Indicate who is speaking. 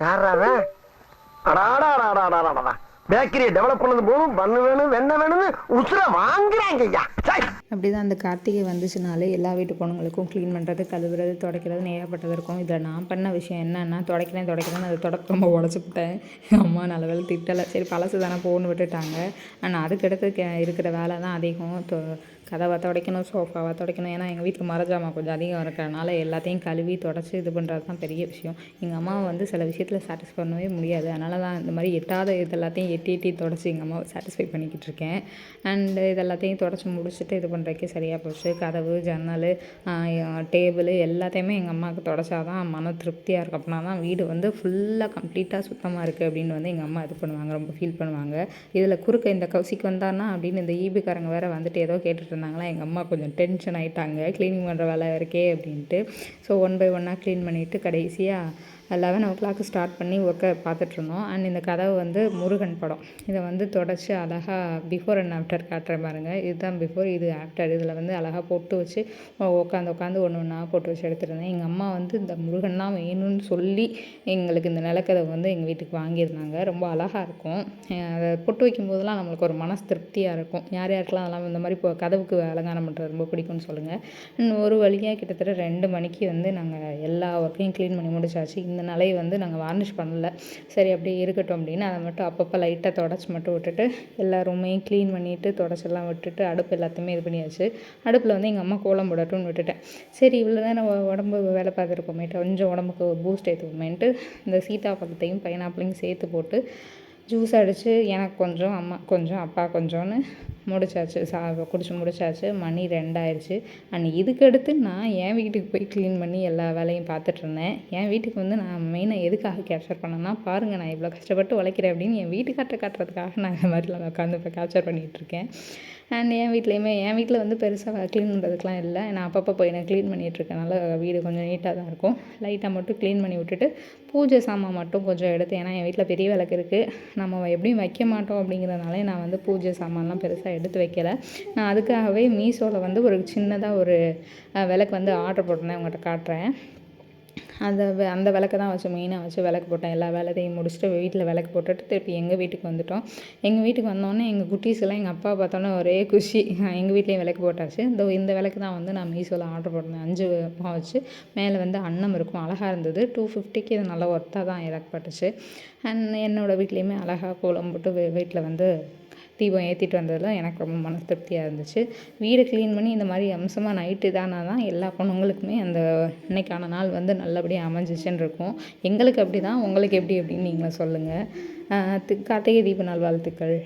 Speaker 1: யாராவன் பேக்கரியை develop பண்ணது போதும். பண்ணு வேணும் வெண்ணெய் வேணும்னு உசுர வாங்குறாங்க ஐயா.
Speaker 2: அந்த கார்த்திகை வந்துச்சுனாலே எல்லா வீட்டு பொண்ணுங்களுக்கும் க்ளீன் பண்ணுறது கழுவுறது துடைக்கிறது ஏகப்பட்டது இருக்கும். இதில் நான் பண்ண விஷயம் என்னன்னா துடைக்கிறேன் துடைக்கிறேன்னு அது தொடக்கமாக உடச்சி விட்டேன் எங்கள் அம்மா நல்ல வேலை திட்டலை. சரி பழசு தானே போன்னு விட்டுட்டாங்க. ஆனால் அதுக்கடுத்து கே- இருக்கிற வேலை தான் அதிகம் கதவை துடைக்கணும் சோஃபாவை துடைக்கணும். ஏன்னா எங்கள் வீட்டில் மரஜாமா கொஞ்சம் அதிகம் இருக்கிறனால எல்லாத்தையும் கழுவி தொடச்சி இது பண்ணுறது தான் பெரிய விஷயம். எங்கள் அம்மாவை வந்து சில விஷயத்தில் சாட்டிஸ்ஃபை பண்ணவே முடியாது. அதனால தான் இந்த மாதிரி எட்டாத இது எல்லாத்தையும் எட்டி எட்டி தொடச்சி எங்கள் அம்மாவை சாட்டிஸ்ஃபை பண்ணிக்கிட்டு இருக்கேன். அண்டு இது எல்லாத்தையும் தொடச்சி முடிச்சுட்டு இது பண்ணுறதுக்கே சரியாக போச்சு. கதவு ஜன்னல் டேபிள் எல்லாத்தையுமே எங்கள் அம்மாவுக்கு தொடச்சாதான் மன திருப்தியாக இருக்கும். அப்படின்னா தான் வீடு வந்து ஃபுல்லாக கம்ப்ளீட்டாக சுத்தமாக இருக்குது அப்படின்னு வந்து எங்கள் அம்மா இது பண்ணுவாங்க. ரொம்ப ஃபீல் பண்ணுவாங்க. இதில் குறுக்க இந்த கௌசிக்கு வந்தான்னா அப்படின்னு இந்த ஈபிக்காரங்க வேறு வந்துட்டு ஏதோ கேட்டுட்டு இருந்தாங்களா எங்கள் அம்மா கொஞ்சம் டென்ஷன் ஆகிட்டாங்க க்ளீனிங் பண்ணுற வேலை இருக்கே அப்படின்ட்டு. ஸோ ஒன் பை ஒன்னாக க்ளீன் பண்ணிவிட்டு கடைசியாக லெவன் ஓ கிளாக் ஸ்டார்ட் பண்ணி ஒர்க்கை பார்த்துட்ருந்தோம். அண்ட் இந்த கதவு வந்து முருகன் படம். இதை வந்து தொடச்சி அழகாக பிஃபோர் அண்ட் ஆஃப்டர் காட்டுற பாருங்க. இதுதான் பிஃபோர் இது ஆஃப்டர் இதில் வந்து அழகாக பொட்டு வச்சு உட்காந்து உட்காந்து ஒன்று ஒன்றா போட்டு வச்சு எடுத்துருந்தேன். எங்கள் அம்மா வந்து இந்த முருகன்லாம் வேணும்னு சொல்லி எங்களுக்கு இந்த நிலக்கதை வந்து எங்கள் வீட்டுக்கு வாங்கியிருந்தாங்க. ரொம்ப அழகாக இருக்கும். அதை பொட்டு வைக்கும் போதெல்லாம் நம்மளுக்கு ஒரு மனசு திருப்தியாக இருக்கும். யார் யாருக்கெல்லாம் அதெல்லாம் இந்த மாதிரி இப்போ கதவுக்கு அலங்காரம் பண்ணுறது ரொம்ப பிடிக்கும்னு சொல்லுங்கள் இன்னும் ஒரு வழியாக கிட்டத்தட்ட ரெண்டு மணிக்கு வந்து நாங்கள் எல்லா ஒர்க்கையும் க்ளீன் பண்ணி முடிச்சாச்சு. இந்த நிலையை வந்து நாங்கள் வார்னிஷ் பண்ணல. சரி அப்படியே இருக்கட்டும் அப்படின்னு அதை மட்டும் அப்பப்போ லைட்டாக தொடச்சி மட்டும் விட்டுட்டு எல்லா ரூமையும் க்ளீன் பண்ணிவிட்டு தொடச்செல்லாம் விட்டுட்டு அடுப்பு எல்லாத்தையுமே இது பண்ணியாச்சு. அடுப்பில் வந்து எங்கள் அம்மா கோலம் போடட்டும்னு விட்டுட்டேன். சரி இவ்வளோ தான் உடம்பு வேலை பார்த்துருக்கோமேட்டு கொஞ்சம் உடம்புக்கு பூஸ்ட் ஏற்றுவோமேன்ட்டு இந்த சீதாப்பழத்தையும் பைனாப்பிளையும் சேர்த்து போட்டு ஜூஸ் அடித்து எனக்கு கொஞ்சம் அம்மா கொஞ்சம் அப்பா கொஞ்சம்னு முடிச்சாச்சு சா குடிச்சு முடிச்சாச்சு மணி ரெண்டாயிருச்சு. அண்ட் இதுக்கடுத்து நான் என் வீட்டுக்கு போய் க்ளீன் பண்ணி எல்லா வேலையும் பார்த்துட்ருந்தேன். என் வீட்டுக்கு வந்து நான் மெயினாக எதுக்காக கேப்சர் பண்ணேன்னா பாருங்கள் நான் இவ்வளோ கஷ்டப்பட்டு உழைக்கிறேன் அப்படின்னு என் வீட்டுக்கார்ட்ட காட்டுறதுக்காக நான் இந்த மாதிரிலாம் உட்காந்து இப்போ கேப்சர் பண்ணிகிட்ருக்கேன் அண்ட் என் வீட்லேயுமே என் வீட்டில் வந்து பெருசாக க்ளீன் பண்ணுறதுக்குலாம் இல்லை. நான் அப்பப்போ போய் நான் க்ளீன் பண்ணிகிட்ருக்கனால வீடு கொஞ்சம் நீட்டாக தான் இருக்கும். லைட்டாக மட்டும் க்ளீன் பண்ணி விட்டுட்டு பூஜை சாமான் மட்டும் கொஞ்சம் எடுத்து ஏன்னா என் வீட்டில் பெரிய விளக்கு இருக்குது நம்ம எப்படியும் வைக்க மாட்டோம் அப்படிங்கிறதுனால நான் வந்து பூஜை சாமான்லாம் பெருசாக எடுத்து வைக்கலை. நான் அதுக்காகவே மீஷோவில் வந்து ஒரு சின்னதாக ஒரு விளக்கு வந்து ஆர்டர் போட்டிருந்தேன். உங்கள்கிட்ட காட்டுறேன். அந்த அந்த விளக்க தான் வச்சு மெயினாக வச்சு விளக்கு போட்டேன். எல்லா வேலையும் முடிச்சுட்டு வீட்டில் விளக்கு போட்டுட்டு திருப்பி எங்கள் வீட்டுக்கு வந்துட்டோம். எங்கள் வீட்டுக்கு வந்தோடனே எங்கள் குட்டீஸ் எல்லாம் எங்கள் அப்பா பார்த்தோன்னே ஒரே குஷி. எங்கள் வீட்லேயும் விளக்கு போட்டாச்சு. இந்த இந்த விளக்கு தான் வந்து நான் மீஷோவில் ஆர்டர் போட்டிருந்தேன். அஞ்சு மா வச்சு. மேலே வந்து அன்னம் இருக்கும். அழகாக இருந்தது. டூ ஃபிஃப்டிக்கு இது நல்லா ஒர்த்தாக தான் இறக்கப்பட்டுச்சு அண்ட் என்னோடய வீட்லேயுமே அழகாக கோலம் போட்டு வீட்டில் வந்து தீபம் ஏற்றிட்டு வந்ததில் எனக்கு ரொம்ப மன திருப்தியாக இருந்துச்சு. வீடை க்ளீன் பண்ணி இந்த மாதிரி அம்சமாக நைட்டு தானா தான் எல்லா பொண்ணுங்களுக்குமே அந்த இன்னைக்கான நாள் வந்து நல்லபடியாக அமைஞ்சிச்சுன்னு இருக்கும் எங்களுக்கு அப்படி தான் உங்களுக்கு எப்படி அப்படின்னு நீங்களும் சொல்லுங்கள் கார்த்திகை தீப நாள் வாழ்த்துக்கள்.